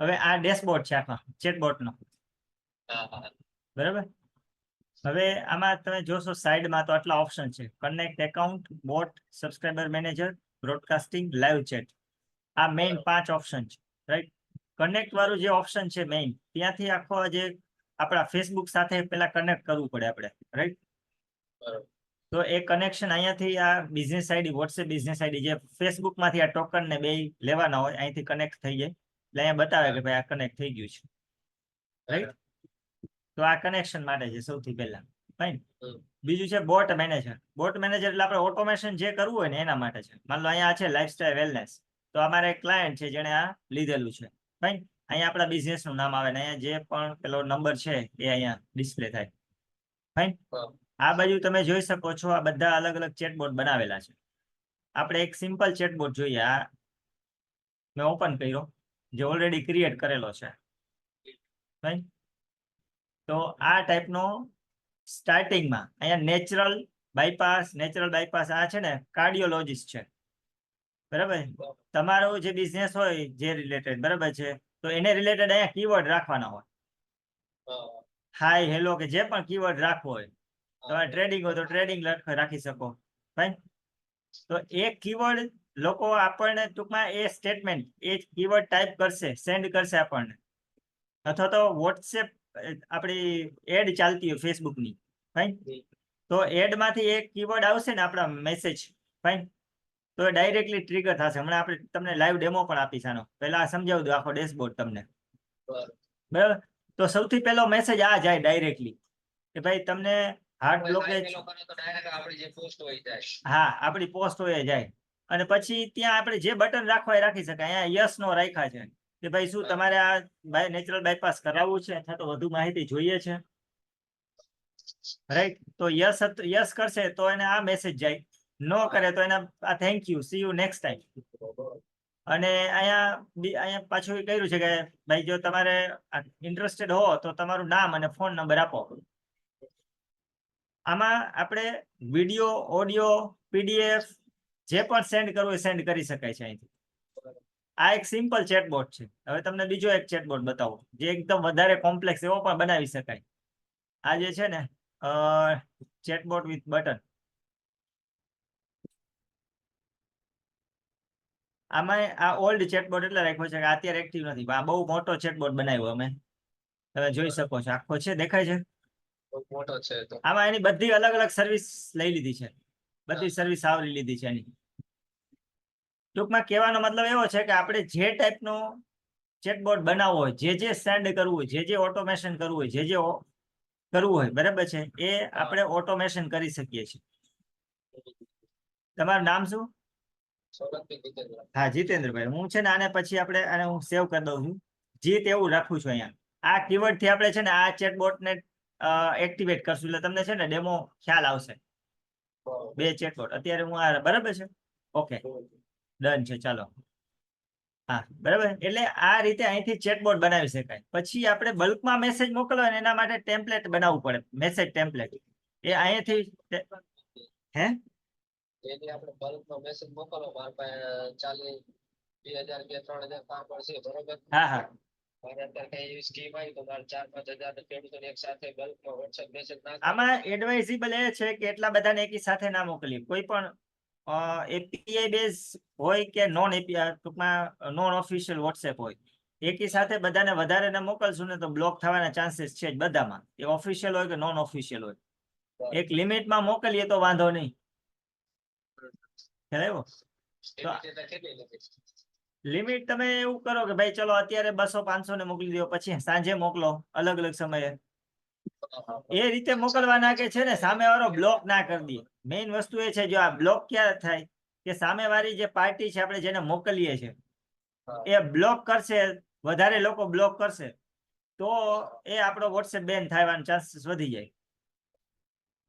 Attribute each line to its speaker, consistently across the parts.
Speaker 1: હવે આ ડેશબોર્ડ છે આખા ચેટબોટ નો
Speaker 2: હા હા
Speaker 1: બરાબર? હવે આમાં તમે જોશો સાઈડમાં તો આટલા ઓપ્શન છે. Connect account bot subscriber manager broadcasting live chat આ મેઇન પાંચ ઓપ્શન છે રાઈટ કનેક્ટ વાળું જે ઓપ્શન છે મેઇન ત્યાંથી આખો જે આપણા ફેસબુક સાથે પેલા કનેક્ટ કરવું પડે આપણે રાઈટ તો એ કનેક્શન અહીંયાથી આ business ID WhatsApp business ID જે ફેસબુકમાંથી આ ટોકન ને બે લેવાના હોય અહીંથી કનેક્ટ થઈ જાય. એટલે અહીંયા બતાવે કે ભાઈ આ કનેક્ટ થઈ ગયું છે. રાઈટ તો આ કનેક્શન માટે છે સૌથી પહેલા.
Speaker 2: ફાઈન
Speaker 1: બીજું છે બોટ મેનેજર બોટ મેનેજર એટલે આપણે ઓટોમેશન જે કરવું હોય ને એના માટે છે. માન લો અહીંયા છે લાઈફસ્ટાઈલ વેલનેસ તો અમારે ક્લાયન્ટ છે જેણે આ લીધેલું છે. ફાઇન અહીંયા આપણા બિઝનેસનું નામ આવે ને અહીંયા જે પણ પેલો નંબર છે એ અહીંયા ડિસ્પ્લે થાય.
Speaker 2: ફાઈન
Speaker 1: આ બાજુ તમે જોઈ શકો છો આ બધા અલગ અલગ ચેટબોર્ડ બનાવેલા છે. આપણે એક સિમ્પલ ચેટબોર્ડ જોઈએ. આ મેં ઓપન કર્યો. જે ઓલરેડી ક્રિએટ કરેલો છે. તો આ ટાઈપનો સ્ટાર્ટિંગમાં અહીંયા નેચરલ બાયપાસ નેચરલ બાયપાસ આ છે ને કાર્ડિયોલોજીસ્ટ છે. બરાબર? તમારો જે બિઝનેસ હોય જે રિલેટેડ બરાબર છે? તો એને રિલેટેડ અહીંયા કીવર્ડ રાખવાના હોય. હાય હેલો કે જે પણ કીવર્ડ રાખવો હોય. તમારે ટ્રેડિંગ હોય તો ટ્રેડિંગ રાખી શકો. ફાઈન તો એક કીવર્ડ લોકો આપણને ટૂંકમાં એ સ્ટેટમેન્ટ એ કીવર્ડ ટાઈપ કરશે સેન્ડ કરશે આપણને. અથવા તો વોટ્સએપ આપણી એડ ચાલતી હોય ફેસબુકની
Speaker 2: ફાઈન.
Speaker 1: તો એડમાંથી એક કીવર્ડ આવશે ને આપણા મેસેજ ફાઈન તો ડાયરેક્ટલી ટ્રિગર થશે. હમણાં આપણે તમને લાઈવ ડેમો પણ આપીશ આનો. પહેલા આ સમજાવી દઉં આખો ડેશબોર્ડ તમને.
Speaker 2: બરાબર.
Speaker 1: તો સૌથી પહેલો મેસેજ આ જાય ડાયરેક્ટલી કે ભાઈ તમને હાર્ટ બ્લોકેજ. હા આપણી પોસ્ટ હોય જાય. અને પછી ત્યાં આપણે જે બટન રાખવા એ રાખી શકાય. અહીંયા યસ નો રાખ્યા છે. કે ભાઈ શું તમારે આ બાય નેચરલ બાયપાસ કરાવવું છે અથવા તો વધુ માહિતી જોઈએ છે? રાઈટ તો યસ યસ કરશે તો એને આ મેસેજ જાય. નો કરે તો એને, આ thank you see you next time અને અહીંયા અહીંયા પાછું કર્યું છે કે ભાઈ જો તમારે ઇન્ટરેસ્ટેડ હો તો તમારું નામ અને ફોન નંબર આપો. આમાં આપણે વીડિયો ઓડિયો પીડીએફ જે પણ સેન્ડ કરવું એ સેન્ડ કરી શકાય છે અહીંથી. આ એક સિમ્પલ ચેટબોટ છે. હવે તમને બીજો એક ચેટબોટ બતાવો. જે એકદમ વધારે કોમ્પ્લેક્સ એવો પણ બનાવી શકાય. આ જે છે ને ચેટબોટ વિથ બટન આમાં આ ઓલ્ડ ચેટબોટ એટલે રાખ્યો છે કે અત્યારે એક્ટિવ નથી. આ બહુ મોટો ચેટબોટ બનાવ્યો અમે. તમે જોઈ શકો છો. આખો છે દેખાય છે?
Speaker 2: મોટો છે
Speaker 1: આમાં એની બધી અલગ અલગ સર્વિસ લઈ લીધી છે. બધી સર્વિસ આવરી લીધી છે એની. ટૂંકમાં કહેવાનો મતલબ એવો છે કે આપણે જે ટાઈપનો ચેકબોર્ડ બનાવવો હોય, જે જે સેન્ડ કરવું હોય, જે જે ઓટોમેશન કરવું હોય, જે જે કરવું હોય, બરાબર છે? એ આપણે ઓટોમેશન કરી શકીએ છીએ. તમારું નામ શું? હા, જીતેન્દ્રભાઈ. હું છે ને આને પછી આપણે આને હું સેવ કરી દઉં છું. જીત એવું રાખું છું અહીંયા. આ કીવર્ડથી આપણે છે ને આ ચેટબોટ ને એક્ટિવેટ કરશું. એટલે તમને છે ને ડેમો ખ્યાલ આવશે. બે ચેટબોટ અત્યારે હું આ બરાબર છે? ઓકે ડન છે ચાલો. હા બરાબર? એટલે આ રીતે અહીંથી ચેટબોટ બનાવી શકાય. પછી આપણે બલ્કમાં મેસેજ મોકલવા એના માટે ટેમ્પલેટ બનાવવું પડે. મેસેજ ટેમ્પલેટ એ અહીંથી હે?
Speaker 2: એની આપણે બલ્કમાં મેસેજ મોકલો. મારા પાસે ચાલીસ બે હજાર બે ત્રણ હજાર કામ પડશે બરોબર?
Speaker 1: હા હા. આમાં એડવાઇઝેબલ એ છે કે એટલા બધાને એકી સાથે ના મોકલીએ. કોઈ પણ એપીઆઈ બેઝ હોય કે નોન એપીઆઈ ટૂંકમાં નોન ઓફિશિયલ વોટ્સએપ હોય એકી સાથે બધાને વધારે ને મોકલશું ને તો બ્લોક થવાના ચાન્સીસ છે જ બધામાં. એ ઓફિશિયલ હોય કે નોન ઓફિશિયલ હોય. એક લિમિટમાં મોકલીએ તો વાંધો નહીં. ખ્યાલ આવ્યો
Speaker 2: એવી રીતે કેટલી લખી
Speaker 1: લિમિટ તમે એવું કરો કે ભાઈ ચલો અત્યારે બસો પાંચસો ને મોકલી દો પછી સાંજે મોકલો અલગ અલગ સમયે. એ રીતે મોકલવાના કે છે ને સામે વાળો બ્લોક ના કરી દે. મેઇન વસ્તુ એ છે, જો આ બ્લોક ક્યારે થાય કે સામે વાળી જે પાર્ટી છે, આપણે જેને મોકલીએ છીએ, એ બ્લોક કરશે, વધારે લોકો બ્લોક કરશે, તો એ આપણો વોટ્સએપ બેન થવાનો ચાન્સીસ વધી જાય.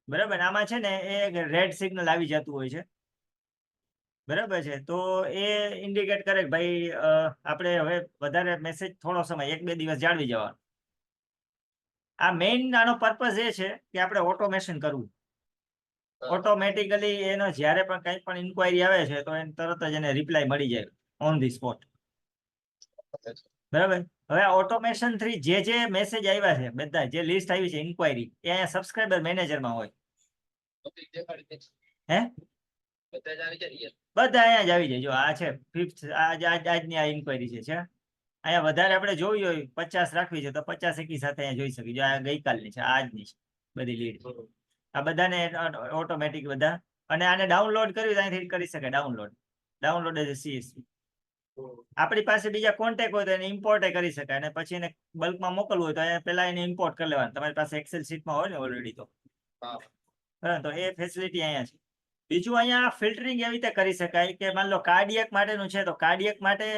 Speaker 1: બરાબર? આમાં છે ને એ રેડ સિગ્નલ આવી જતું હોય છે. બરાબર છે. તો એ ઇન્ડિકેટ કરે કે ભાઈ આપણે હવે વધારે મેસેજ થોડો સમય એક બે દિવસ જાળવી જવાનો. આ મેઇન આનો પર્પઝ એ છે કે આપણે ઓટોમેશન કરવું. ઓટોમેટિકલી એનો જ્યારે પણ કંઈ પણ ઇન્ક્વાયરી આવે છે તો એને તરત જ એને રિપ્લાય મળી જાય ઓન ધી સ્પોટ બરાબર? હવે ઓટોમેશન થ્રી જે જે મેસેજ આવ્યા છે બધા જે લિસ્ટ આવી છે ઇન્ક્વાયરી એ અહીંયા સબસ્ક્રાઇબર મેનેજરમાં હોય. હે?
Speaker 2: બધા
Speaker 1: અહીંયા જ આવી જાય. જો આ છે ફિફ્થ આજ આજ આજની આ ઇન્ક્વાયરી છે છે? અહીંયા વધારે આપણે જોવી હોય પચાસ રાખવી છે તો પચાસ એકી સાથે અહીંયા જોઈ શકીએ. જો આ ગઈકાલની છે આજની છે બધી લીડ આ બધાને ઓટોમેટિક બધા. અને આને ડાઉનલોડ કર્યું તો અહીંથી કરી શકે ડાઉનલોડ ડાઉનલોડ એઝ સીએસવી આપણી પાસે બીજા કોન્ટેક હોય તો એને ઇમ્પોર્ટ કરી શકાય. અને પછી એને બલ્કમાં મોકલવું હોય તો અહીંયા પહેલા એને ઇમ્પોર્ટ કરી લેવાનું. તમારી પાસે એક્સેલ શીટમાં હોય ને ઓલરેડી તો. બરાબર તો એ ફેસિલિટી અહીંયા છે. બીજું અહીંયા ફિલ્ટરિંગ એવી રીતે કરી શકાય કે માન લો કાર્ડિયક માટેનું છે, તો કાર્ડિયક માટે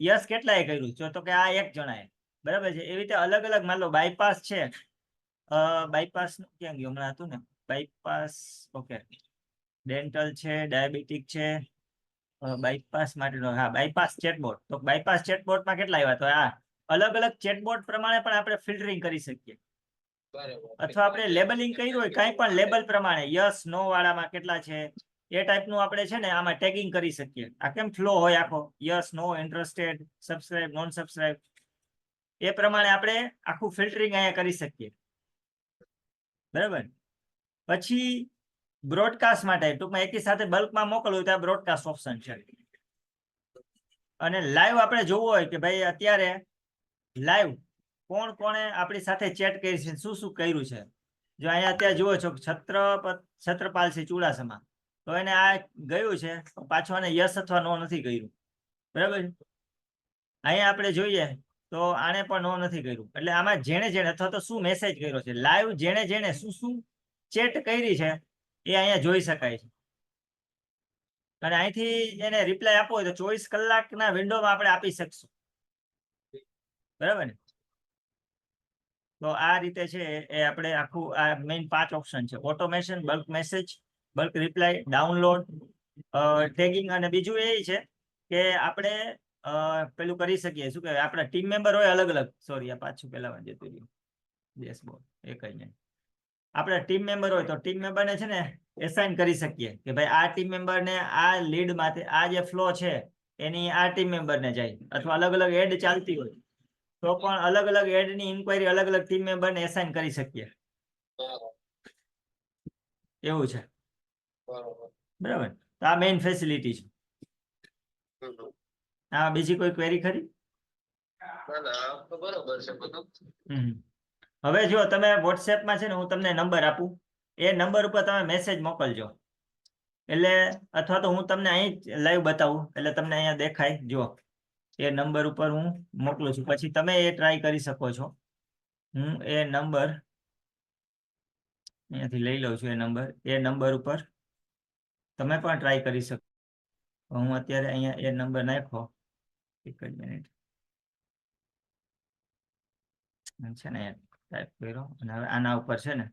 Speaker 1: યસ કેટલાએ કર્યું? જો તો કે આ એક જણાએ. બરાબર છે? એવી રીતે અલગ અલગ માન લો બાયપાસ છે. બાયપાસ ક્યાં ગયું? હમણાં હતું ને? બાયપાસ ઓકે ડેન્ટલ છે ડાયાબિટીક છે. બાયપાસ માટેનો, હા બાયપાસ ચેટબોટ તો બાયપાસ ચેટબોટમાં કેટલા આવ્યા? તો આ અલગ અલગ ચેટબોટ પ્રમાણે પણ આપણે ફિલ્ટરિંગ કરી શકીએ. અથવા આપણે લેબલિંગ કર્યું હોય, કઈ પણ લેબલ પ્રમાણે યસ નો વાળામાં કેટલા છે, એ ટાઈપનું આપણે છે ને આમાં ટેગિંગ કરી શકીએ. આ કેમ ફ્લો હોય આખો? Yes no interested subscribe non subscribe એ પ્રમાણે આપણે આખું ફિલ્ટરિંગ અહીંયા કરી શકીએ. બરાબર? પછી બ્રોડકાસ્ટ માટે, ટૂંકમાં એકી સાથે બલ્કમાં મોકલવું તો આ બ્રોડકાસ્ટ ઓપ્શન છે. અને લાઈવ આપણે જોવું હોય કે ભાઈ અત્યારે લાઈવ કોણ કોણે આપણી સાથે ચેટ કરી છે? શું શું કર્યું છે? જો અહીંયા અત્યારે જુઓ છો છત્ર છત્રપાલ છે ચુડાસમા. તો એને આ ગયું છે પાછો એને યસ અથવા નો નથી કર્યું. બરાબર અહીંયા આપણે જોઈએ, તો આને પણ નો નથી કર્યું. એટલે આમાં જેણે જેણે અથવા તો શું મેસેજ કર્યો છે? લાઈવ જેણે જેણે શું શું ચેટ કરી છે, એ અહીંયા જોઈ શકાય છે. અને અહીંથી એને રિપ્લાય આપવો હોય તો ચોવીસ કલાકના વિન્ડોમાં આપણે આપી શકશું. બરાબર ને? તો આ રીતે છે એ આપણે આખું આ મેઇન પાંચ ઓપ્શન છે. Automation bulk message bulk reply download tagging અને બીજું એ છે કે આપણે પેલું કરી શકીએ. શું કહેવાય? આપણા ટીમ મેમ્બર હોય અલગ અલગ. સોરી આ પાછું પેલા જતું રહ્યું ડેશબોર્ડ એ કઈ નહીં. આપણા ટીમ મેમ્બર હોય તો ટીમ મેમ્બરને છે ને એસાઇન કરી શકીએ કે ભાઈ આ ટીમ મેમ્બરને આ લીડ માટે આ જે ફ્લો છે, એની આ ટીમ મેમ્બરને જાય. અથવા અલગ અલગ એડ ચાલતી હોય. તો પણ અલગ અલગ એડની ઇન્કવાયરી અલગ અલગ ટીમ મેમ્બરને એસાઇન કરી શકીએ. એવું છે.
Speaker 2: બરાબર.
Speaker 1: તો આ મેઇન ફેસિલિટી છે. આ બીજી કોઈ ક્વેરી ખરી?
Speaker 2: ના ના.
Speaker 1: હવે જો તમે વોટ્સએપમાં છે ને હું તમને નંબર આપું. એ નંબર ઉપર તમે મેસેજ મોકલજો. એટલે અથવા તો હું તમને અહીં લાઈવ બતાવું. એટલે તમને અહીંયા દેખાય જો એ નંબર ઉપર હું મોકલું છું. પછી તમે એ ટ્રાય કરી શકો છો. હું એ નંબર અહીંયાથી લઈ લઉં છું એ નંબર. એ નંબર ઉપર તમે પણ ટ્રાય કરી શકો. હું અત્યારે અહીંયા એ નંબર નાખો એક જ મિનિટ છે ને ટાઈપ કર્યો અને હવે આના ઉપર છે ને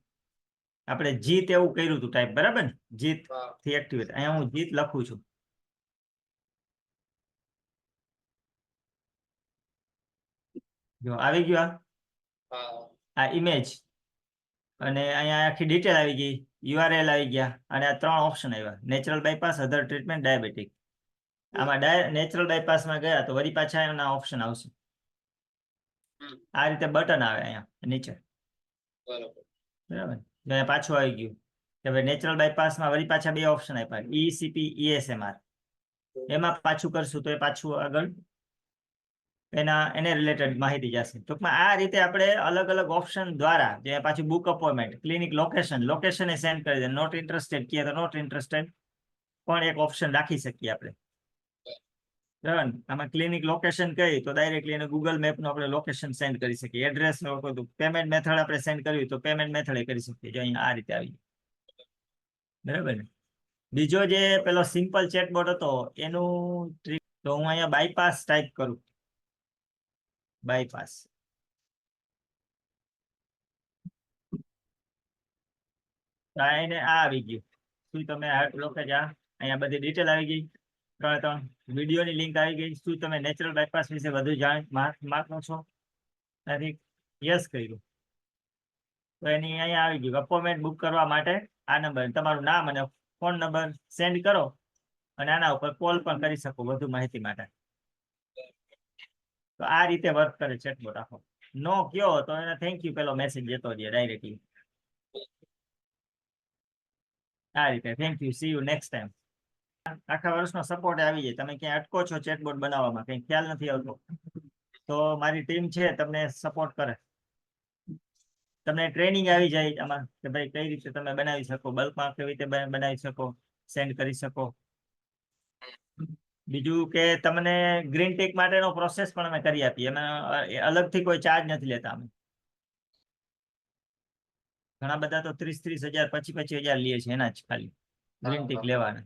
Speaker 1: આપણે જીત એવું કર્યું હતું ટાઈપ બરાબર ને? જીતથી એક્ટિવેટ અહીંયા હું જીત લખું છું. જો આવી ગયું આ? આ ઇમેજ અને અહીંયા આખી ડિટેલ આવી ગઈ. યુઆરએલ આવી ગયા. અને આ ત્રણ ઓપ્શન આવ્યા. Natural bypass other treatment diabetic આમાં નેચરલ બાયપાસમાં ગયા તો વળી પાછા એના ઓપ્શન આવશે. આ રીતે બટન આવે અહીંયા નીચે.
Speaker 2: બરાબર.
Speaker 1: પાછું આવી ગયું. કે ભાઈ નેચરલ બાયપાસમાં વળી પાછા બે ઓપ્શન આપ્યા. E ઈસીપી ઈએસએમઆર એમાં પાછું કરશું તો એ પાછું આગળ એના, એને રિલેટેડ માહિતી જશે. ટૂંકમાં આ રીતે આપણે અલગ અલગ ઓપ્શન દ્વારા જે પાછું book appointment clinic location location એ સેન્ડ કરી દે. નોટ ઇન્ટરેસ્ટેડ કહે તો નોટ ઇન્ટરેસ્ટેડ પણ એક ઓપ્શન રાખી શકીએ આપણે. બરાબર આમાં ક્લિનિક લોકેશન કહી તો ડાયરેક્ટલી એને ગૂગલ મેપનું આપણે લોકેશન સેન્ડ કરી શકીએ. એડ્રેસ પેમેન્ટ મેથડ આપણે સેન્ડ કર્યું તો પેમેન્ટ મેથડ કરી શકીએ. જો અહીંયા આ રીતે આવી બરાબર? ને બીજો જે પેલો સિમ્પલ ચેટબોટ હતો, એનું ટ્રીક તો હું અહીંયા બાયપાસ ટાઈપ કરું. તો એને આ આવી ગયું. શું તમે લોકો આ? અહીંયા બધી ડિટેલ આવી ગઈ. ત્રણે ત્રણ વિડીયોની લિંક આવી ગઈ. શું તમે નેચરલ બાયપાસ વિશે વધુ જાણ માગો છો? નથી. યસ કર્યું. તો એની અહીંયા આવી ગયું. અપોઇન્ટમેન્ટ બુક કરવા માટે આ નંબર તમારું નામ અને ફોન નંબર સેન્ડ કરો. અને આના ઉપર કોલ પણ કરી શકો વધુ માહિતી માટે. તો આ રીતે વર્ક કરે ચેટબોટ આખો. નો કયો તો એને થેન્ક યુ પેલો મેસેજ જતો રહે ડાયરેક્ટલી આ રીતે. Thank you see you next time આખા વર્ષનો સપોર્ટ આવી જાય. તમે ક્યાંય અટકો છો ચેટબોટ બનાવવામાં, કઈ ખ્યાલ નથી આવતો. તો મારી ટીમ છે, તમને સપોર્ટ કરે. તમને ટ્રેનિંગ આવી જાય આમાં, કે ભાઈ કઈ રીતે તમે બનાવી શકો બલ્કમાં કેવી રીતે બનાવી શકો સેન્ડ કરી શકો. બીજું કે તમને ગ્રીન ટીક માટેનો પ્રોસેસ પણ અમે કરી આપીએ. અમે અલગથી કોઈ ચાર્જ નથી લેતા અમે. ઘણા બધા તો ત્રીસ ત્રીસ હજાર પચીસ પચીસ હજાર લઈએ છે એના જ ખાલી. ગ્રીન ટીક લેવાના.